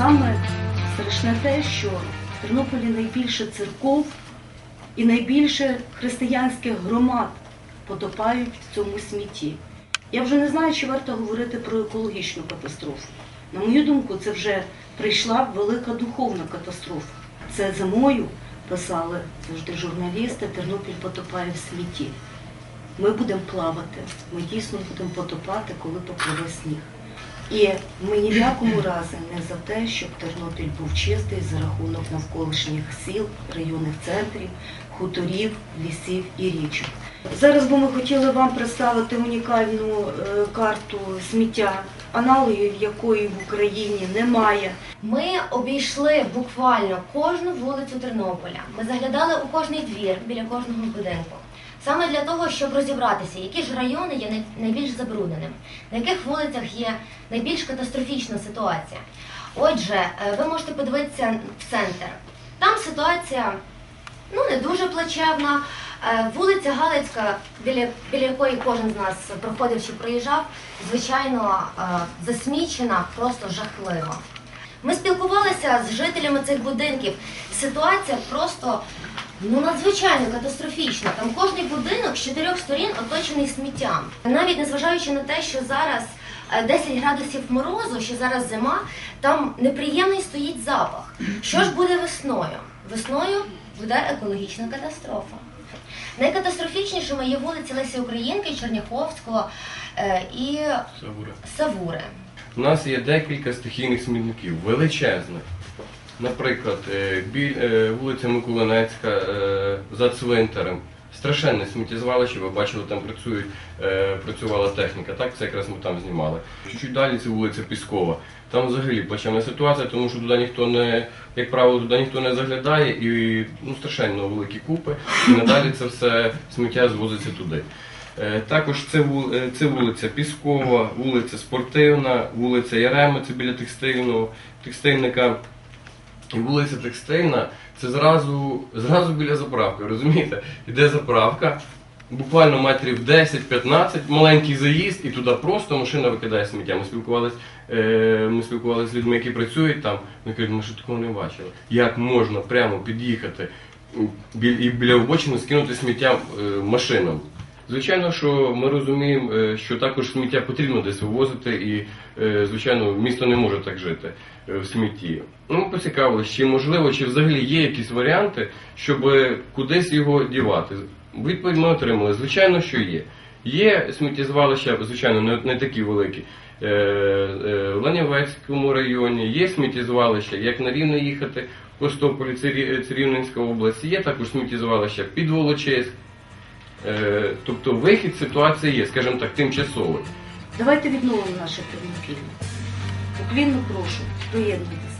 саме страшне те, що в Тернополі найбільше церков і найбільше християнських громад потопають в цьому смітті. Я вже не знаю, чи варто говорити про екологічну катастрофу. На мою думку, це вже прийшла велика духовна катастрофа. Це зимою писали завжди журналісти, Тернопіль потопає в смітті. Ми будемо плавати, ми дійсно будемо потопати, коли попливе сніг. І ми ні в якому разі не за те, щоб Тернопіль був чистий за рахунок навколишніх сіл, районних центрів, хуторів, лісів і річок. Зараз би ми хотіли вам представити унікальну е, карту сміття, аналогів якої в Україні немає. Ми обійшли буквально кожну вулицю Тернополя. Ми заглядали у кожний двір біля кожного будинку. Саме для того, щоб розібратися, які ж райони є найбільш забрудненими, на яких вулицях є найбільш катастрофічна ситуація. Отже, е, ви можете подивитися в центр. Там ситуація ну не дуже плачевна. Е, Вулиця Галицька, біля, біля якої кожен з нас проходив чи проїжджав, звичайно, е, засмічена просто жахливо. Ми спілкувалися з жителями цих будинків. Ситуація просто ну надзвичайно катастрофічна. Там кожний будинок з чотирьох сторін оточений сміттям. Навіть незважаючи на те, що зараз е, 10 градусів морозу, що зараз зима, там неприємний стоїть запах. Що ж буде весною? Весною буде екологічна катастрофа. Найкатастрофічнішими є вулиці Лесі Українки, Черняховського е, і Савура. Савури. У нас є декілька стихійних смітників, величезних. Наприклад, е, е, вулиця Миколинецька е, за цвинтарем. Страшенне сміттєзвалище, ви бачили, там працювала техніка. Так, це якраз ми там знімали. Чуть далі це вулиця Піскова. Там взагалі плачевна ситуація, тому що туди ніхто не, як правило, туди ніхто не заглядає і ну, страшенно великі купи. І надалі це все сміття звозиться туди. Також це, це вулиця Піскова, вулиця Спортивна, вулиця Ярема, це біля текстильного, текстильника. І вулиця Текстильна це зразу, зразу біля заправки, розумієте? Іде заправка, буквально метрів 10-15, маленький заїзд, і туди просто машина викидає сміття. Ми спілкувалися е, з людьми, які працюють там. Вони кажуть, ми ще такого не бачили. Як можна прямо під'їхати м, бі- і біля обочини скинути сміття е, машинам? Звичайно, що ми розуміємо, е, що також сміття потрібно десь вивозити, і, е, звичайно, місто не може так жити е, в смітті. Ну, поцікавилися, чи можливо, чи взагалі є якісь варіанти, щоб кудись його дівати. Відповідь ми отримали. Звичайно, що є. Є сміттєзвалища, звичайно, не, не такі великі. В Ланівецькому районі є сміттєзвалища, як на Рівне їхати, в Костополі, це Рівненська область, є також сміттєзвалища під Волочиськ. Е, Тобто вихід ситуації є, скажімо так, тимчасовий. Давайте відновимо наше керівників. Уклінно прошу, доєднуйтеся до нас.